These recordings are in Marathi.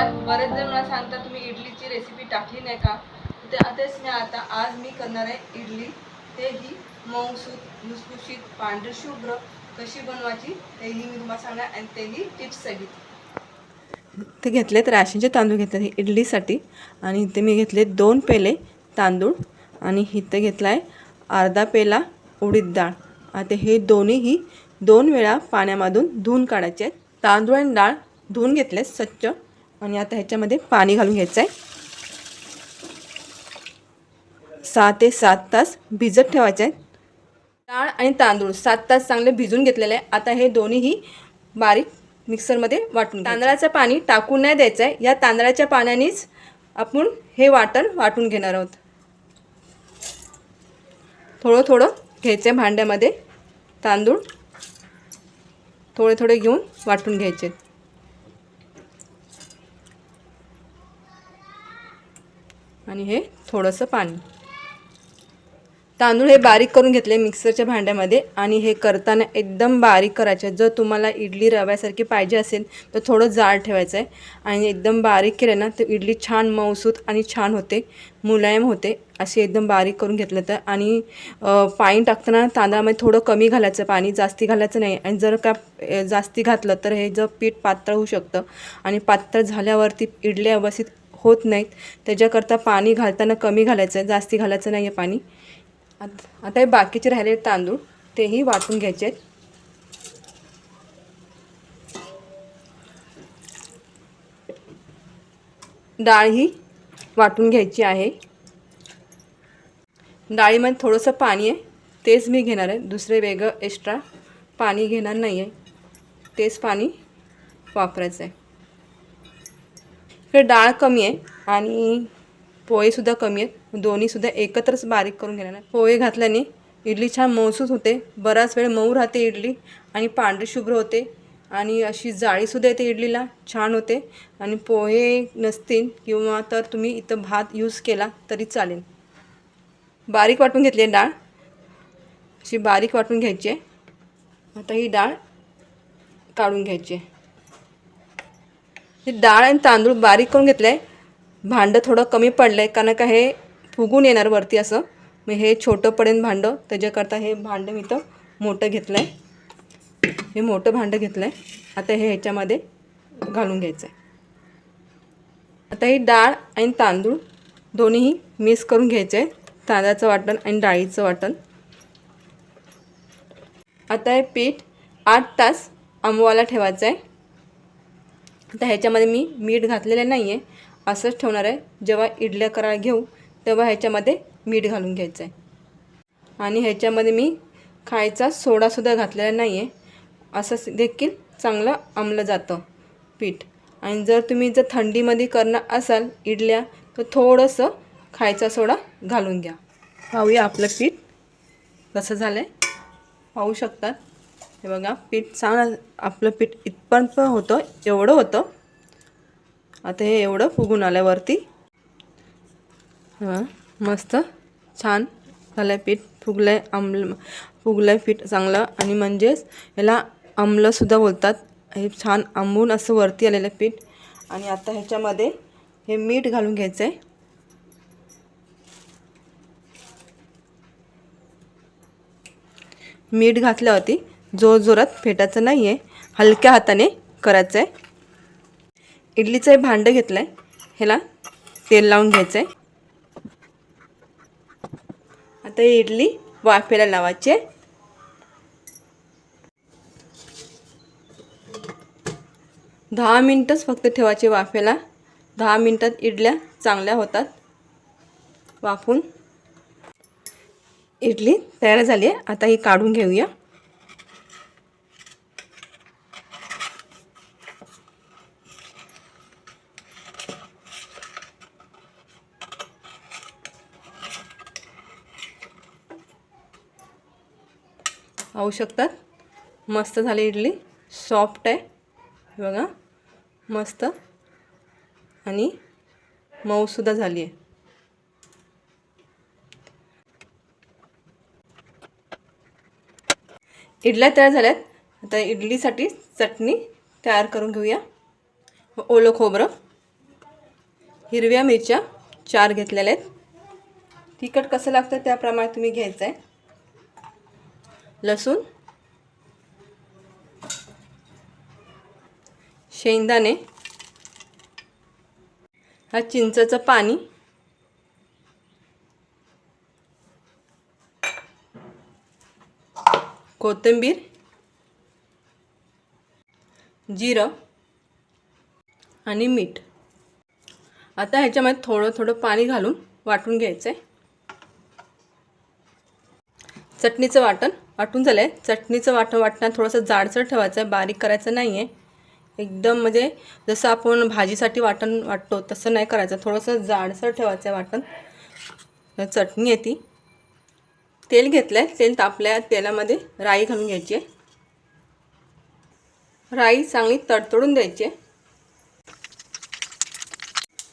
त्यात बरेच जण मला सांगतात तुम्ही इडलीची रेसिपी टाकली नाही का? ते तेच मी आता आज मी करणार आहे इडली. तेही मऊसूत लुसलुशीत पांढरी शुभ्र कशी बनवायची तेही मी तुम्हाला सांगणार आणि तेही टिप्स सहित ते घेतलेत राशनचे तांदूळ घेतले इडलीसाठी. आणि इथे मी घेतले दोन पेले तांदूळ. आणि इथं घेतला आहे अर्धा पेला उडीद डाळ. आता हे दोन्हीही दोन वेळा पाण्यामधून धुवून काढायचे आहेत. तांदूळ आणि डाळ धुवून घेतले स्वच्छ. आणि आता ह्याच्यामध्ये पाणी घालून घ्यायचं आहे सहा ते सात तास भिजत ठेवायचे आहेत डाळ आणि तांदूळ सात तास चांगले भिजून घेतलेले आहे. आता हे दोन्हीही बारीक मिक्सरमध्ये वाटून तांदळाचं पाणी टाकून नाही द्यायचं आहे या तांदळाच्या पाण्यानेच आपण हे वाटण वाटून घेणार आहोत. थोडं थोडं घ्यायचं आहे भांड्यामध्ये तांदूळ. थोडे थोडे घेऊन वाटून घ्यायचे. आणि हे थोडंसं पाणी. तांदूळ हे बारीक करून घेतले मिक्सरच्या भांड्यामध्ये आणि हे करताना एकदम बारीक करायचे. जर तुम्हाला इडली रव्यासारखी पाहिजे असेल तर थोडं जाड ठेवायचं आहे. आणि एकदम बारीक केलं ना तर इडली छान मऊसूत आणि छान होते मुलायम होते. असे एकदम बारीक करून घेतलं तर. आणि पाणी टाकताना तांदळामध्ये थोडं कमी घालायचं पाणी जास्ती घालायचं नाही. आणि जर का जास्ती घातलं तर हे जर पीठ पातळ होऊ शकतं. आणि पातळ झाल्यावरती इडल्या व्यवस्थित होत नाहीत. त्याच्याकरता पाणी घालताना कमी घालायचं आहे जास्ती घालायचं नाही आहे पाणी. आता हे बाकीचे राहिले तांदूळ तेही वाटून घ्यायचे आहेत. डाळ ही वाटून घ्यायची आहे. डाळीमध्ये थोडंसं पाणी आहे तेच मी घेणार आहे. दुसरे वेगळं एक्स्ट्रा पाणी घेणार नाही आहे तेच पाणी वापरायचं आहे इकडे डाळ कमी आहे आणि पोहेसुद्धा कमी आहेत. दोन्हीसुद्धा एकत्रच बारीक करून घेणार आहे. पोहे घातल्याने इडली छान मऊसूत होते. बराच वेळ मऊ राहते इडली आणि पांढरी शुभ्र होते. आणि अशी जाळीसुद्धा येते इडलीला. छान होते. आणि पोहे नसतील किंवा तर तुम्ही इथं भात यूज केला तरी चालेल. बारीक वाटून घेतली आहे डाळ. अशी बारीक वाटून घ्यायची आहे. आता ही डाळ काढून घ्यायची आहे. हे डाळ आणि तांदूळ बारीक करून घेतलं आहे भांडं थोडं कमी पडलं आहे कारण का हे फुगून येणार वरती असं. मग हे छोटं पडेन भांडं त्याच्याकरता हे भांडं मी तर मोठं घेतलं आहे हे मोठं भांडं घेतलं आहे आता हे ह्याच्यामध्ये घालून घ्यायचं आहे आता ही डाळ आणि तांदूळ दोन्हीही मिक्स करून घ्यायचे आहे तांदळाचं वाटण आणि डाळीचं वाटण. आता हे पीठ आठ तास आंबवायला ठेवायचं आहे तर ह्याच्यामध्ये मी मीठ घातलेलं नाही आहे असंच ठेवणार आहे. जेव्हा इडल्या करायला घेऊ तेव्हा ह्याच्यामध्ये मीठ घालून घ्यायचं आहे आणि ह्याच्यामध्ये मी खायचा सोडासुद्धा घातलेला नाही आहे असं देखील चांगलं आमलं जातं पीठ. आणि जर तुम्ही जर थंडीमध्ये करणार असाल इडल्या तर थोडंसं खायचा सोडा घालून घ्या. पाहूया आपलं पीठ कसं झालं आहे पाहू शकतात. हे बघा पीठ चांगलं आपलं पीठ इथपर्यंत होतं एवढं होतं. आता हे एवढं फुगून आलं वरती. हां मस्त छान झालं आहे पीठ फुगलं आहे आंबलं फुगलं आहे पीठ चांगलं. आणि म्हणजेच याला आंबलंसुद्धा बोलतात. हे छान आंबून असं वरती आलेलं आहे पीठ. आणि आता ह्याच्यामध्ये हे मीठ घालून घ्यायचं आहे मीठ घातल्यावरती जोरात फेटायचं नाही आहे हलक्या हाताने करायचं आहे इडलीचं हे भांडं घेतलं आहे ह्याला तेल लावून घ्यायचं आहे आता ही इडली वाफेला लावायची आहे. दहा मिनटंच फक्त ठेवायचे वाफेला. दहा मिनटात इडल्या चांगल्या होतात. वाफून. इडली तयार झाली आहे. आता ही काढून घेऊया. पाहू शकतात. मस्त झाली इडली. सॉफ्ट आहे. बघा. मस्त. आणि मऊसुद्धा झाली आहे. इडल्या तयार झाल्यात. आता इडलीसाठी चटणी तयार करून घेऊया. ओलं खोबरं हिरव्या मिरच्या चार घेतलेल्या आहेत. तिखट कसं लागतं त्याप्रमाणे तुम्ही घ्यायचं आहे. लसूण शेंगदाणे हा चिंचचं पाणी कोथिंबीर जिरं आणि मीठ. आता ह्याच्यामध्ये थोडं थोडं पाणी घालून वाटून घ्यायचं आहे चटणीचं वाटण. वाटून झालं आहे चटणीचं वाटण वाटणं थोडंसं जाडसर ठेवायचं आहे बारीक करायचं नाही आहे एकदम म्हणजे जसं आपण भाजीसाठी वाटण वाटतो तसं नाही करायचं. थोडंसं जाडसर ठेवायचं आहे वाटण. चटणी आहे ती. तेल घेतलं आहे तेल तापल्या तेलामध्ये राई घालून घ्यायची आहे. राई चांगली तडतडून द्यायची आहे.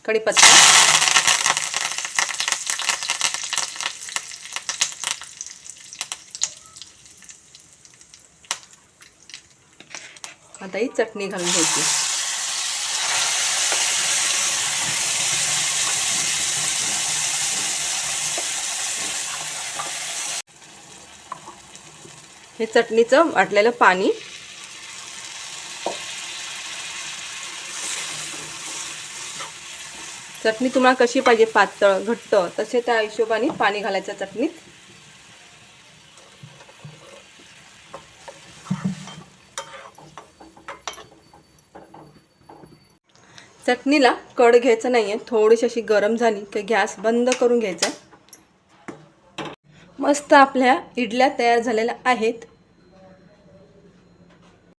कढीपत्ता. आता ही चटणी घालून घ्यायची हे चटणीचं वाटलेलं पाणी. चटणी तुम्हाला कशी पाहिजे पातळ घट्ट तसे त्या हिशोबाने पाणी घालायचं चटणीत. चटणीला कड घ्यायचं नाही आहे थोडीशी अशी गरम झाली की गॅस बंद करून घ्यायचा. मस्त आपल्या इडल्या तयार झालेल्या आहेत.